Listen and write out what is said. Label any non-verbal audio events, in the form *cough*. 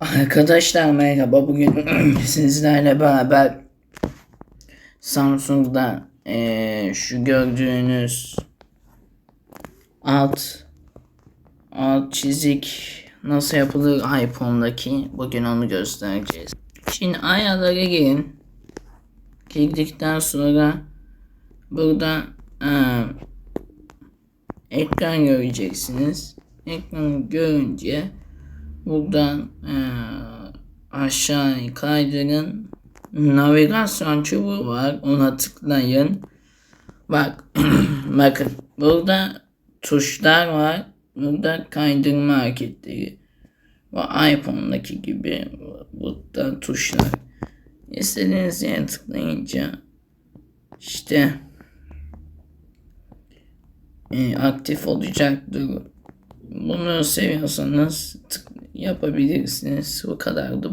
Arkadaşlar merhaba. Bugün *clears throat* sizlerle beraber Samsung'da eee, şu gördüğünüz alt alt çizik nasıl yapılır iPhone'daki bugün onu göstereceğiz. Şimdi ayarlara girin. Girdikten sonra burada eee, ekran göreceksiniz. Ekranı görünce buradan eee, aşağı kaydırın. Navigasyon çubuğu var. Ona tıklayın. Bak *clears throat* bakın burada tuşlar var. Burada kaydırma hareketleri. Bu iPhone'daki gibi burada tuşlar. İstediğiniz yere tıklayınca işte e, aktif olacaktır. Bunu seviyorsanız tık yapabilirsiniz. Bu kadardı.